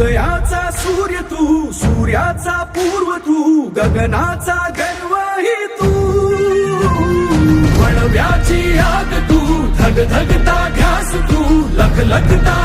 उदयाचा सूर्य तू सूर्याचा पूर्व तू गगनाचा गर्वही तू. वणव्याची आग तू धग धगता ध्यास तू लख लखता